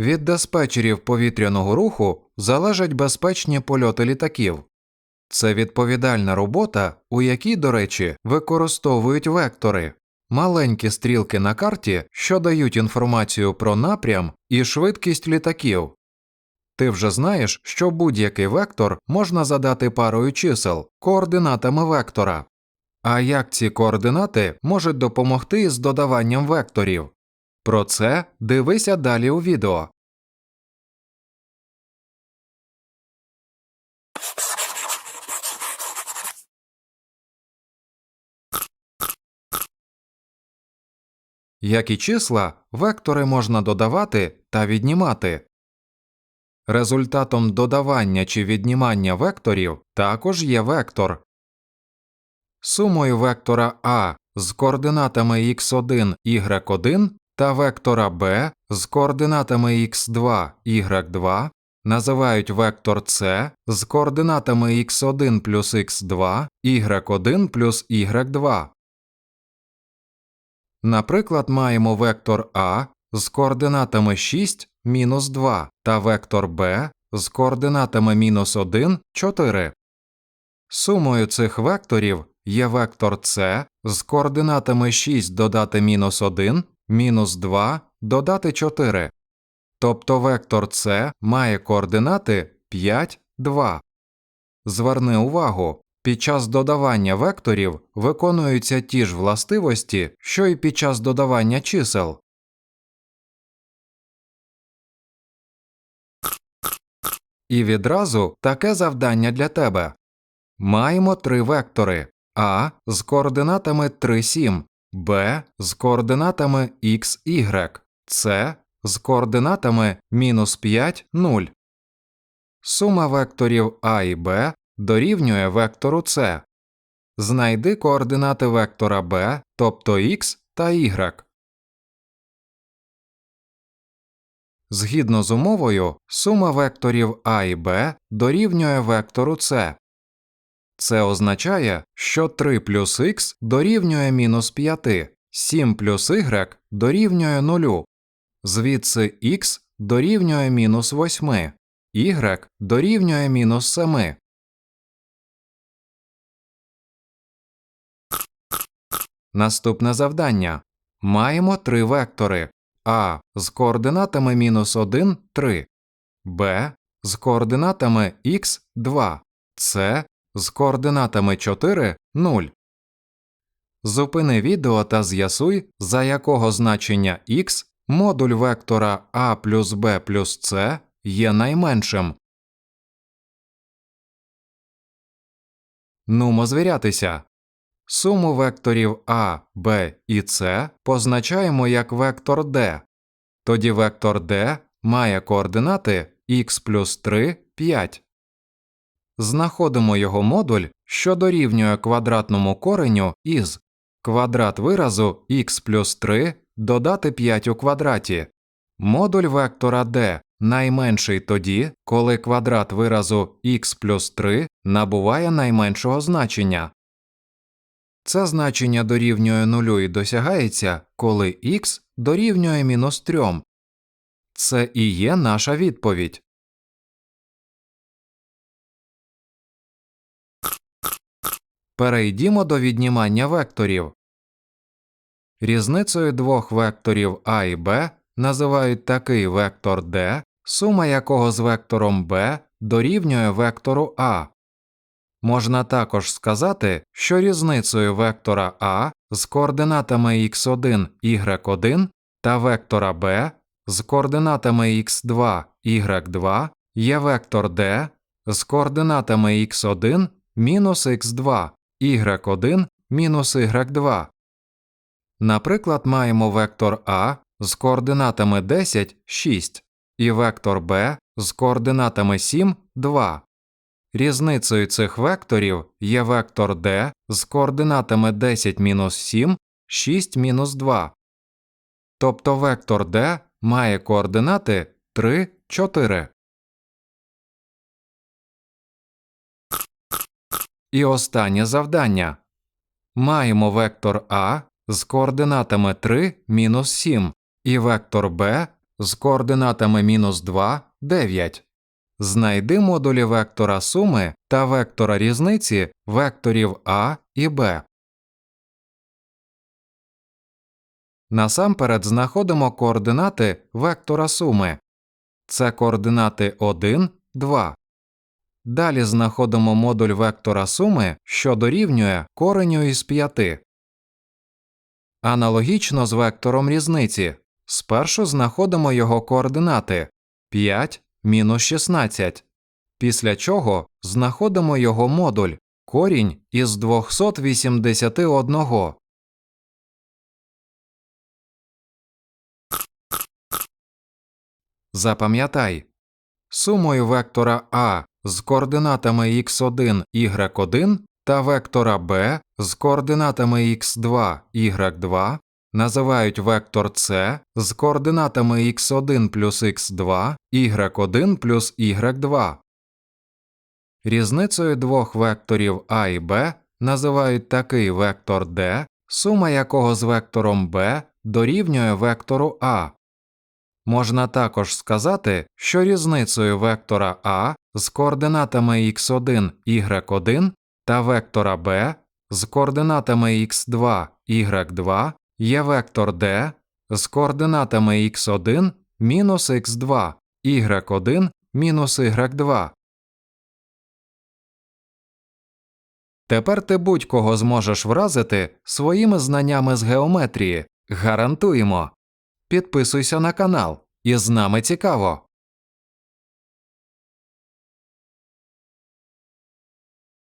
Від диспетчерів повітряного руху залежать безпечні польоти літаків. Це відповідальна робота, у якій, до речі, використовують вектори маленькі стрілки на карті, що дають інформацію про напрям і швидкість літаків. Ти вже знаєш, що будь-який вектор можна задати парою чисел координатами вектора. А як ці координати можуть допомогти із додаванням векторів? Про це дивися далі у відео. Як і числа, вектори можна додавати та віднімати. Результатом додавання чи віднімання векторів також є вектор. Сумою вектора А з координатами x1, y1 та вектора b з координатами x2, y2 називають вектор c з координатами x1 плюс x2, y1 плюс y2. Наприклад, маємо вектор А з координатами 6, мінус 2 та вектор b з координатами мінус 1, 4. Сумою цих векторів є вектор c з координатами 6 додати мінус 1, мінус 2 додати 4. Тобто вектор c має координати 5, 2. Зверни увагу, під час додавання векторів виконуються ті ж властивості, що й під час додавання чисел. І відразу таке завдання для тебе. Маємо три вектори А з координатами 3, 7, Б з координатами x, y, С з координатами мінус 5, 0. Сума векторів А і Б дорівнює вектору С. Знайди координати вектора b, тобто x та y. Згідно з умовою, сума векторів а і b дорівнює вектору c. Це означає, що 3 плюс х дорівнює мінус 5, 7 плюс y дорівнює 0. Звідси х дорівнює мінус 8, y дорівнює мінус 7. Наступне завдання. Маємо три вектори А з координатами мінус 1, 3, Б з координатами х 2, С з координатами 4, 0. Зупини відео та з'ясуй, за якого значення х модуль вектора А плюс Б плюс С є найменшим. Нумо звірятися. Суму векторів А, Б і С позначаємо як вектор d. Тоді вектор d має координати х плюс 3, 5. Знаходимо його модуль, що дорівнює квадратному кореню із квадрат виразу х плюс 3 додати 5 у квадраті. Модуль вектора d найменший тоді, коли квадрат виразу х плюс 3 набуває найменшого значення. Це значення дорівнює нулю і досягається, коли х дорівнює мінус 3. Це і є наша відповідь. Перейдімо до віднімання векторів. Різницею двох векторів а і b називають такий вектор d, сума якого з вектором b дорівнює вектору а. Можна також сказати, що різницею вектора А з координатами x1, y1 та вектора b з координатами x2, y2 є вектор d з координатами x1 мінус x2, y1 мінус y2. Наприклад, маємо вектор А з координатами 10, 6 і вектор b з координатами 7, 2. Різницею цих векторів є вектор d з координатами 10 мінус 7, 6 мінус 2. Тобто вектор d має координати 3, 4. І останнє завдання. Маємо вектор А з координатами 3, мінус 7 і вектор b з координатами мінус 2, 9. Знайди модулі вектора суми та вектора різниці векторів А і Б. Насамперед знаходимо координати вектора суми. Це координати 1, 2. Далі знаходимо модуль вектора суми, що дорівнює кореню із 5. Аналогічно з вектором різниці. Спершу знаходимо його координати 5 мінус 16, після чого знаходимо його модуль корінь із 281. Запам'ятай, сумою вектора А з координатами x1, y1 та вектора Б з координатами x2, y2 називають вектор С з координатами x1 плюс x2, y1 плюс y2. Різницею двох векторів А і Б називають такий вектор D, сума якого з вектором Б дорівнює вектору А. Можна також сказати, що різницею вектора А з координатами x1, y1 та вектора b з координатами x2, y2 є вектор d з координатами x1 мінус x2, y1 мінус y2. Тепер ти будь-кого зможеш вразити своїми знаннями з геометрії. Гарантуємо. Підписуйся на канал, і з нами цікаво.